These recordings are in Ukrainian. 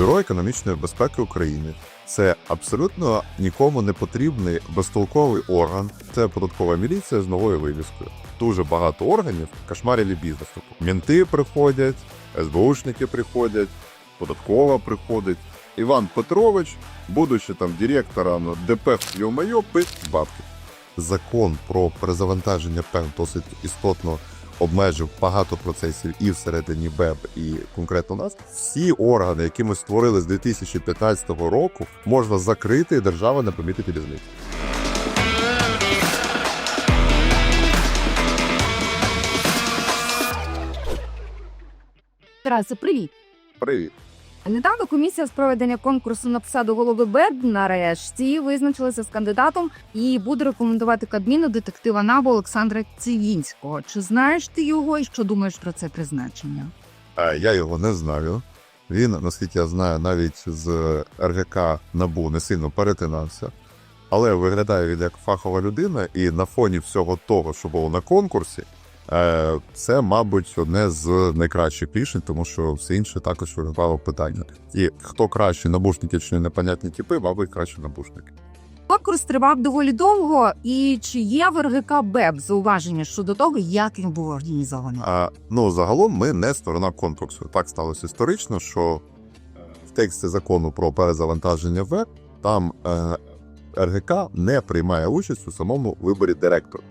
Бюро економічної безпеки України це абсолютно нікому не потрібний безтолковий орган. Це податкова міліція з новою вивіскою. Дуже багато органів кошмарили бізнес. Тобто Мінти приходять, СБУшники приходять, податкова приходить. Іван Петрович, будучи там директором ДП «Йо-майо», бабки. Закон про перезавантаження ПЕН досить істотно обмежив багато процесів і всередині БЕБ, і конкретно нас. Всі органи, які ми створили з 2015 року, можна закрити, і держава не помітить різниці. Тарасе, привіт. Привіт. Недавно комісія з проведення конкурсу на посаду голови БЕБ нарешті визначилася з кандидатом і буде рекомендувати Кабміну детектива НАБУ Олександра Цивінського. Чи знаєш ти його і що думаєш про це призначення? Я його не знаю. Він, наскільки я знаю, навіть з РГК НАБУ не сильно перетинався. Але виглядає він як фахова людина, і на фоні всього того, що було на конкурсі, це, мабуть, одне з найкращих рішень, тому що все інше також виглядало питання. І хто краще набушники чи непонятні типи, мабуть, краще набушники. Конкурс тривав доволі довго. І чи є в РГК БЕБ зауваження щодо того, як він був організований? А, ну, загалом ми не сторона конкурсу. Так сталося історично, що е, в тексті закону про перезавантаження ВЕБ там е, РГК не приймає участь у самому виборі директора.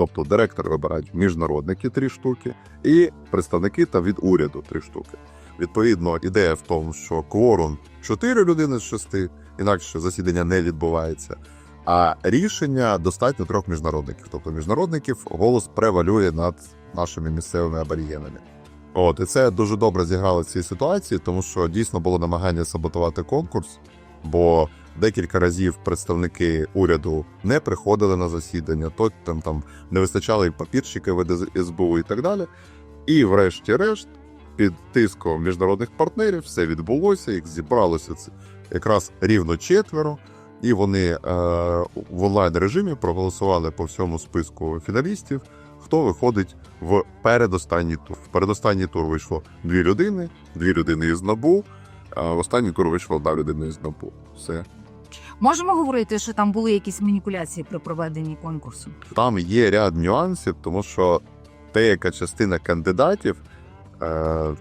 Тобто директор вибирають міжнародники три штуки і представники та від уряду три штуки. Відповідно, ідея в тому, що кворум 4 людини з 6, інакше засідання не відбувається. А рішення достатньо трьох міжнародників. Тобто міжнародників голос превалює над нашими місцевими аборігенами. От і це дуже добре зіграло в цій ситуації, тому що дійсно було намагання саботувати конкурс, бо декілька разів представники уряду не приходили на засідання, то там, там не вистачало і папірщиків від СБУ і так далі. І, врешті-решт, під тиском міжнародних партнерів все відбулося, їх зібралося це якраз рівно четверо. І вони е, в онлайн режимі проголосували по всьому списку фіналістів, хто виходить в передостанній тур. В передостанній тур вийшло дві людини, дві людини із НАБУ, а в останній тур вийшло одна людина із НАБУ. Все. Можемо говорити, що там були якісь маніпуляції при проведенні конкурсу? Там є ряд нюансів, тому що деяка частина кандидатів е,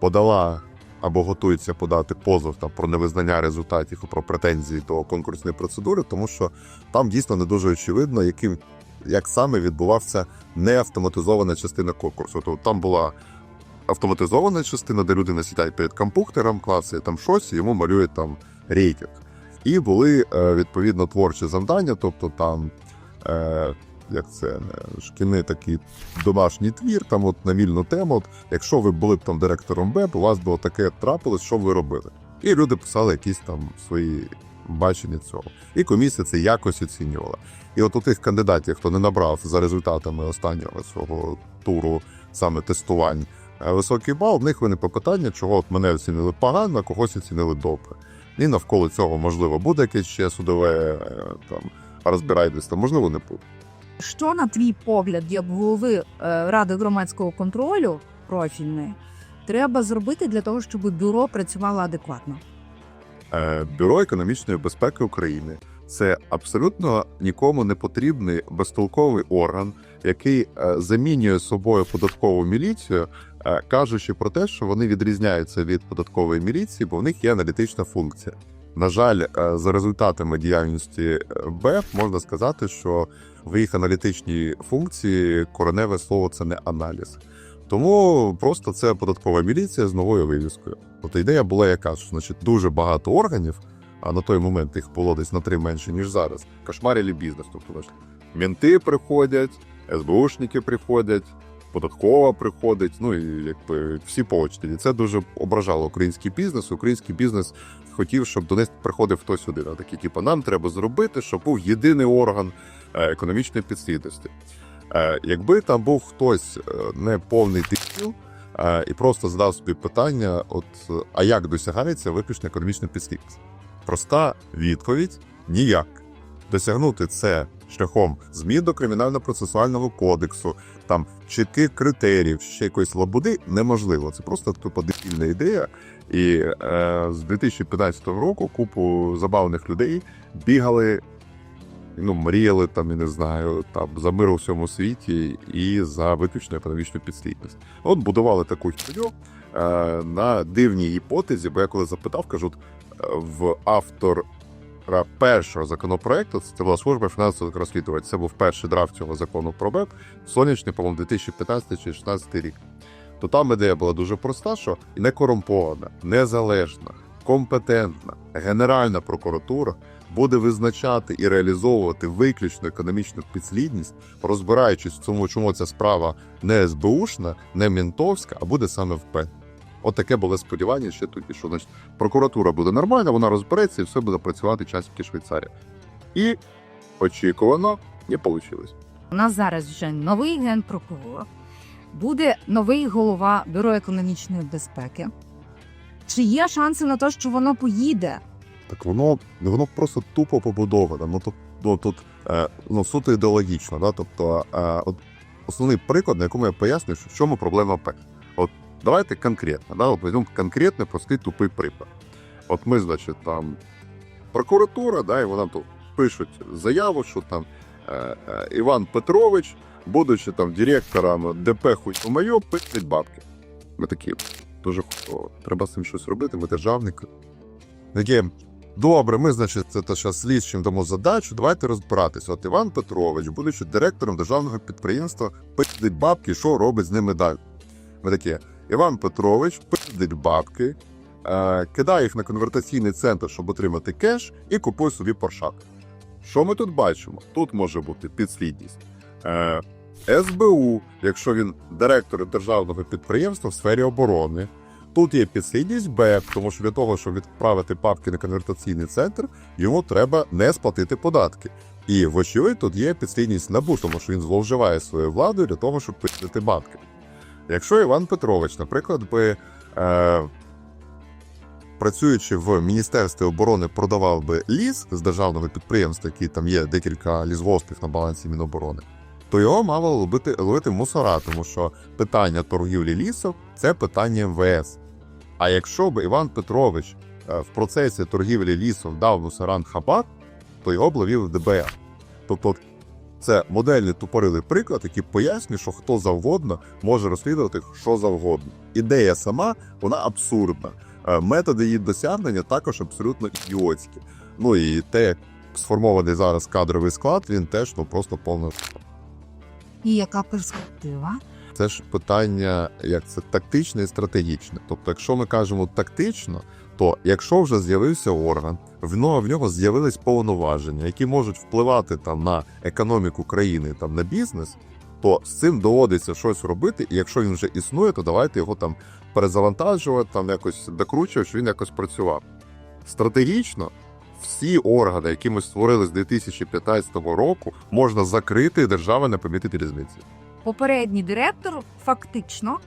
подала або готується подати позов там, про невизнання результатів і про претензії до конкурсної процедури, тому що там дійсно не дуже очевидно, яким як саме відбувався неавтоматизована частина конкурсу. Тобто там була автоматизована частина, де людина сидять перед компухтером, клацає там щось, і йому малює там рейтинг. І були е, відповідно творчі завдання, тобто там. Е, як це е, шкільний такий домашній твір, там от на вільну тему. От, якщо ви були б там директором БЕБ, у вас було таке трапилось, що ви робили? І люди писали якісь там свої бачення цього. І комісія це якось оцінювала. І от у тих кандидатів, хто не набрав за результатами останнього свого туру саме тестувань високий бал, в них виникло питання, чого от мене оцінили погано, когось оцінили добре. І навколо цього можливо буде якесь ще судове е, там розбирательство, можливо, не буде. Що на твій погляд, як голови е, ради громадського контролю профільної, треба зробити для того, щоб бюро працювало адекватно? Е, Бюро економічної безпеки України це абсолютно нікому не потрібний безтолковий орган, який е, замінює собою податкову міліцію, е, кажучи про те, що вони відрізняються від податкової міліції, бо в них є аналітична функція. На жаль, е, за результатами діяльності е, БЕП можна сказати, що в їх аналітичній функції кореневе слово це не аналіз. Тому просто це податкова міліція з новою вивіскою. Тобто ідея була яка, що значить дуже багато органів, а на той момент їх було десь на три менше, ніж зараз. Кошмарили бізнес. Тобто мінти приходять, СБУшники приходять, податкова приходить, ну і якби всі по очереді. Це дуже ображало український бізнес. Український бізнес хотів, щоб до них приходив хтось сюди. А такі, типу, нам треба зробити, щоб був єдиний орган е, економічної підслідності. Е, Якби там був хтось е, не повний дебіл, і просто задав собі питання: от а як досягається виключно економічна підслідність? Проста відповідь ніяк. Досягнути це шляхом змін до кримінально-процесуального кодексу, там чітких критеріїв, ще якоїсь лабуди неможливо. Це просто тупо дебільна ідея. І е, з 2015 року купу забавних людей бігали, ну, мріяли там, я не знаю, там за мир у всьому світі і за виключну економічну підслідність. От будували таку херню е, на дивній гіпотезі, бо я коли запитав, кажуть, е, в автор першого законопроекту, це служба фінансових розслідувань. Це був перший драфт цього закону про БЕП, сонячний, по-моєму, 2015 чи 2016 рік. То там ідея була дуже проста, що некорумпована, незалежна, компетентна Генеральна прокуратура буде визначати і реалізовувати виключно економічну підслідність, розбираючись в цьому, чому ця справа не СБУшна, не мінтовська, а буде саме в П. От таке було сподівання ще тоді, що значить, прокуратура буде нормальна, вона розбереться і все буде працювати часики Швейцарія. І очікувано не вийшло. У нас зараз вже новий генпрокурор, буде новий голова Бюро економічної безпеки. Чи є шанси на те, що воно поїде? Так воно, воно просто тупо побудоване. Ну тут, ну, тут е, ну, суто ідеологічно. Да? Тобто, е, от основний приклад, на якому я пояснюю, що в чому проблема П. Давайте конкретно, да? от візьмемо конкретний, простий тупий приклад. От ми, значить, там прокуратура, да, і вона тут пишуть заяву, що там е, е, Іван Петрович, будучи там директором ДП моє, пиздить бабки. Ми такі, дуже хуйово. Треба з цим щось робити, ми державники. Такі, добре, ми, значить, це що слідчим дамо задачу, давайте розбиратися. От Іван Петрович, будучи директором державного підприємства, пиздить бабки, що робить з ними далі. Ми такі, Іван Петрович пиздить бабки, е, кидає їх на конвертаційний центр, щоб отримати кеш, і купує собі поршак. Що ми тут бачимо? Тут може бути підслідність. Е, СБУ, якщо він директор державного підприємства в сфері оборони. Тут є підслідність БЕП, тому що для того, щоб відправити папки на конвертаційний центр, йому треба не сплатити податки. І вочевидь, тут є підслідність НАБУ, тому що він зловживає своєю владою для того, щоб платити бабки. Якщо Іван Петрович, наприклад, би е, працюючи в Міністерстві оборони, продавав би ліс з державного підприємства, який там є декілька лісгоспів на балансі Міноборони, то його мало ловити, ловити мусора, тому що питання торгівлі лісом це питання МВС. А якщо б Іван Петрович е, в процесі торгівлі лісом дав мусоран хабар, то його б ловив ДБР. Тобто це модельний тупорилий приклад, який пояснює, що хто завгодно може розслідувати що завгодно. Ідея сама вона абсурдна. Е, Методи її досягнення також абсолютно ідіотські. Ну і те, як сформований зараз кадровий склад, він теж ну просто повно. І яка перспектива? Це ж питання, як це тактичне і стратегічне. Тобто, якщо ми кажемо тактично, то якщо вже з'явився орган, в нього, з'явились повноваження, які можуть впливати там на економіку країни, там на бізнес, то з цим доводиться щось робити. І якщо він вже існує, то давайте його там перезавантажувати, там якось докручувати, щоб він якось працював. Стратегічно всі органи, які ми створили з 2015 року, можна закрити, і держава не помітить різниці. Попередній директор фактично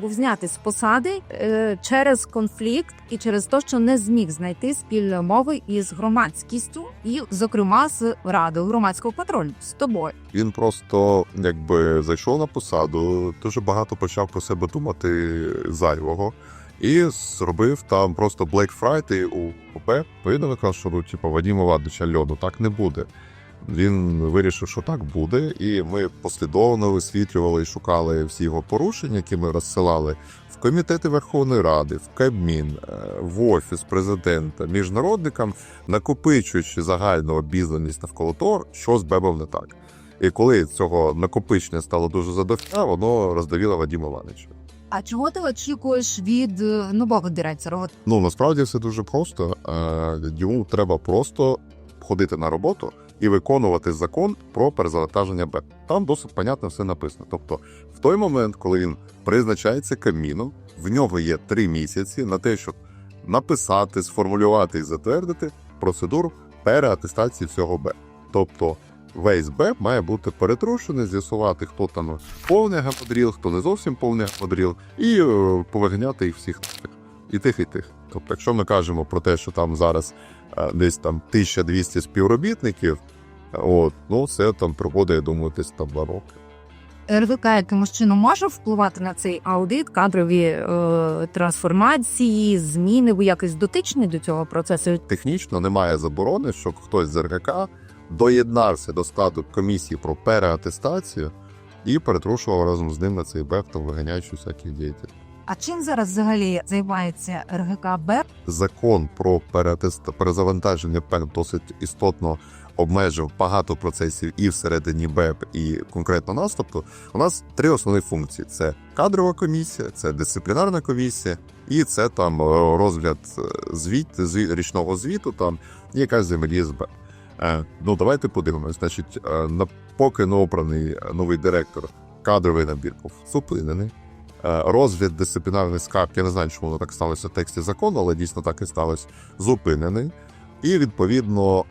був знятий з посади е, через конфлікт і через те, що не зміг знайти спільної мови із громадськістю, і, зокрема, з радою громадського контролю з тобою. Він просто якби зайшов на посаду, дуже багато почав про себе думати зайвого. І зробив там просто Black Friday у ОП. Повідомив, що ну, типу, Вадима Ладича льоду так не буде. Він вирішив, що так буде, і ми послідовно висвітлювали і шукали всі його порушення, які ми розсилали в комітети Верховної Ради, в Кабмін, е, в офіс президента, міжнародникам, накопичуючи загальну обізнаність навколо того, що з Бебом не так. І коли цього накопичення стало дуже задовго, воно роздавило Вадима Івановича. А чого ти очікуєш від е, нового директора? От Ну насправді все дуже просто. Е, Йому треба просто ходити на роботу і виконувати закон про перезавантаження БЕП. Там досить понятно все написано. Тобто, в той момент, коли він призначається Кабміном, в нього є три місяці на те, щоб написати, сформулювати і затвердити процедуру переатестації всього БЕП. Тобто. Весь БЕП має бути перетрушений, з'ясувати, хто там повний гамодріл, хто не зовсім повний гамодріл, і е, повигняти їх всіх і тих, і тих. Тобто, якщо ми кажемо про те, що там зараз десь там 1200 співробітників, от, ну це там проводить, я думаю, десь там два роки. РВК якимось чином може впливати на цей аудит, кадрові е, трансформації, зміни? Ви якось дотичні до цього процесу? Технічно немає заборони, щоб хтось з РГК доєднався до складу комісії про переатестацію і перетрушував разом з ним на цей БЕП, там виганяючи всяких діятелів. А чим зараз взагалі займається РГК БЕП? закон про перезавантаження ПЕП досить істотно обмежив багато процесів і всередині БЕП, і конкретно нас. Тобто, у нас три основні функції: це кадрова комісія, це дисциплінарна комісія, і це там е, розгляд е, звіт, річного звіту, там і якась взаємодія з БЕП. Е, ну давайте подивимось. Значить, на поки не обраний е, новий директор, кадровий набір був зупинений. Е, Розгляд дисциплінарних скарг, я не знаю, чому воно так сталося в тексті закону, але дійсно так і сталося, зупинений. І відповідно е,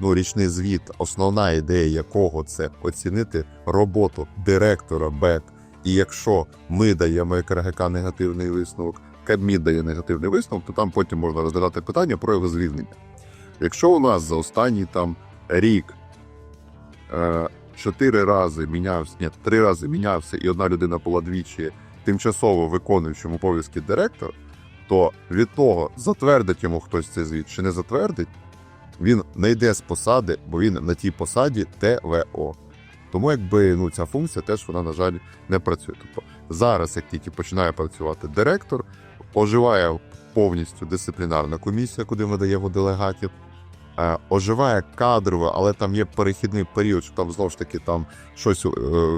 ну, річний звіт, основна ідея якого це оцінити роботу директора БЕК. І якщо ми даємо як РГК негативний висновок, Кабмін дає негативний висновок, то там потім можна розглядати питання про його звільнення. Якщо у нас за останній там рік е, чотири рази мінявся, ні, три рази мінявся, і одна людина була двічі тимчасово виконуючим обов'язки директора, то від того, затвердить йому хтось цей звіт чи не затвердить, він не йде з посади, бо він на тій посаді ТВО. Тому якби ну ця функція теж вона, на жаль, не працює. Тобто зараз, як тільки починає працювати директор, оживає повністю дисциплінарна комісія, куди ми даємо делегатів. Е, оживає кадрово, але там є перехідний період, що там знову ж таки там щось е,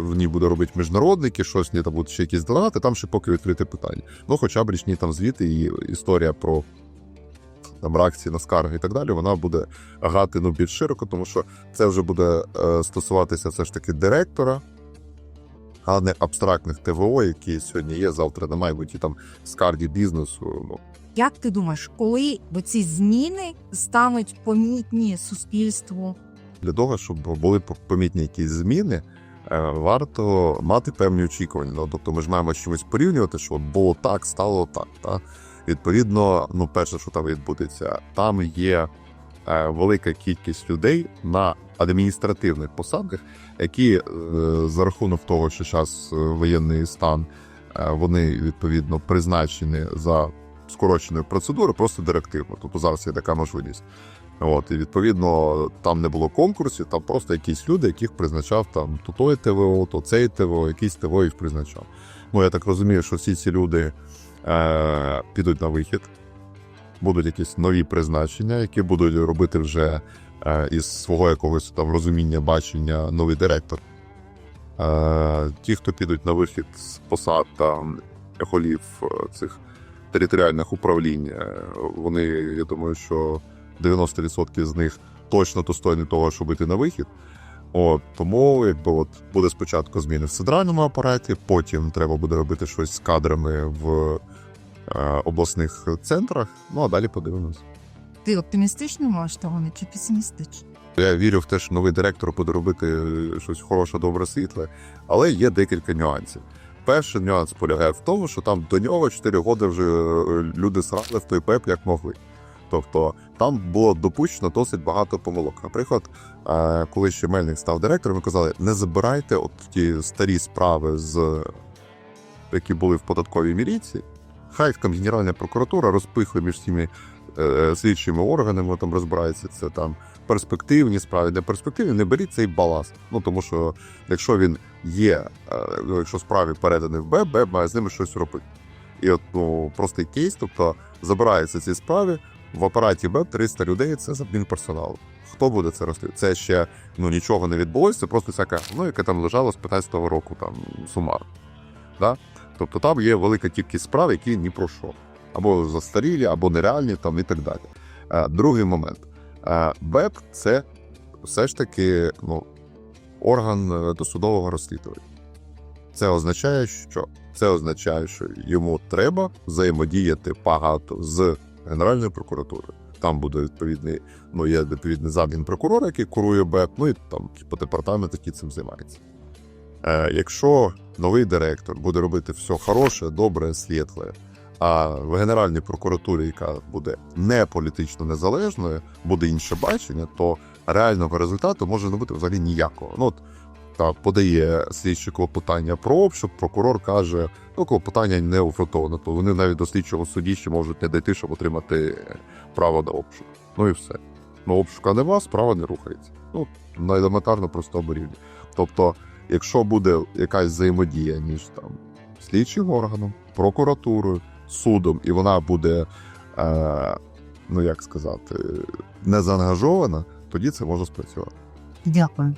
в ній буде робити міжнародники, щось в там будуть ще якісь делегати, там ще поки відкрите питання. Ну, хоча б річні там звіти і історія про там реакції на скарги і так далі, вона буде грати ну, більш широко, тому що це вже буде е, стосуватися все ж таки директора, а не абстрактних ТВО, які сьогодні є, завтра на майбутні там скарги бізнесу. Ну, Як ти думаєш, коли ці зміни стануть помітні суспільству? для того, щоб були помітні якісь зміни, е, варто мати певні очікування. Ну, тобто ми ж маємо чимось порівнювати, що от було так, стало так. Та? Відповідно, ну, перше, що там відбудеться, там є е, велика кількість людей на адміністративних посадах, які е, за рахунок того, що зараз воєнний стан, вони відповідно призначені за скороченою процедурою, просто директивно. Тобто зараз є така можливість. От, і відповідно там не було конкурсів, там просто якісь люди, яких призначав там то той ТВО, то цей ТВО, якийсь ТВО їх призначав. Ну я так розумію, що всі ці люди е, підуть на вихід, будуть якісь нові призначення, які будуть робити вже е, із свого якогось там розуміння, бачення новий директор. Е, ті, хто підуть на вихід з посад там голів е, цих територіальних управлінь, е, вони, я думаю, що 90% з них точно достойні того, щоб йти на вихід. От, тому якби от буде спочатку зміни в центральному апараті, потім треба буде робити щось з кадрами в е, обласних центрах. Ну а далі подивимось. Ти оптимістично налаштований чи песимістично? Я вірю в те, що новий директор буде робити е, щось хороше, добре, світле, але є декілька нюансів. Перший нюанс полягає в тому, що там до нього 4 роки вже е, люди срали в той ПЕП як могли. Тобто там було допущено досить багато помилок. Наприклад, е, коли ще Мельник став директором, ми казали, не забирайте от ті старі справи, з які були в податковій міліції. Хай там Генеральна прокуратура розпихує між всіми слідчими органами, там розбирається це там перспективні справи, де перспективні, не беріть цей баласт. Ну тому що якщо він є, е, ну, якщо справі переданий в БЕБ, БЕБ має з ними щось робити. І от ну, простий кейс, тобто забираються ці справи, в апараті БЕБ 300 людей це з адмінперсоналу. Хто буде це розслідувати? Це ще ну нічого не відбулося, просто всяка, ну, яке там лежало з 15-го року, там сумарно. Да? Тобто там є велика кількість справ, які ні про що. Або застарілі, або нереальні, там і так далі. Е, другий момент. Е, БЕП це все ж таки ну, орган е, досудового розслідування. Це означає, що це означає, що йому треба взаємодіяти багато з Генеральною прокуратурою. Там буде відповідний, ну є відповідний замін прокурора, який курує БЕП, ну і там по департамент, який цим займається. Е, якщо новий директор буде робити все хороше, добре, світле, а в Генеральній прокуратурі, яка буде не політично незалежною, буде інше бачення, то реального результату може не бути взагалі ніякого. Ну, от та подає слідче клопотання про обшук, прокурор каже, ну клопотання не офрутовано, то вони навіть до слідчого судді ще можуть не дійти, щоб отримати право на обшук. Ну і все. Ну, обшука нема, справа не рухається. Ну, на елементарно простому рівні. Тобто, якщо буде якась взаємодія між там слідчим органом, прокуратурою, судом, і вона буде, е, ну як сказати, не заангажована, тоді це може спрацювати. Дякую.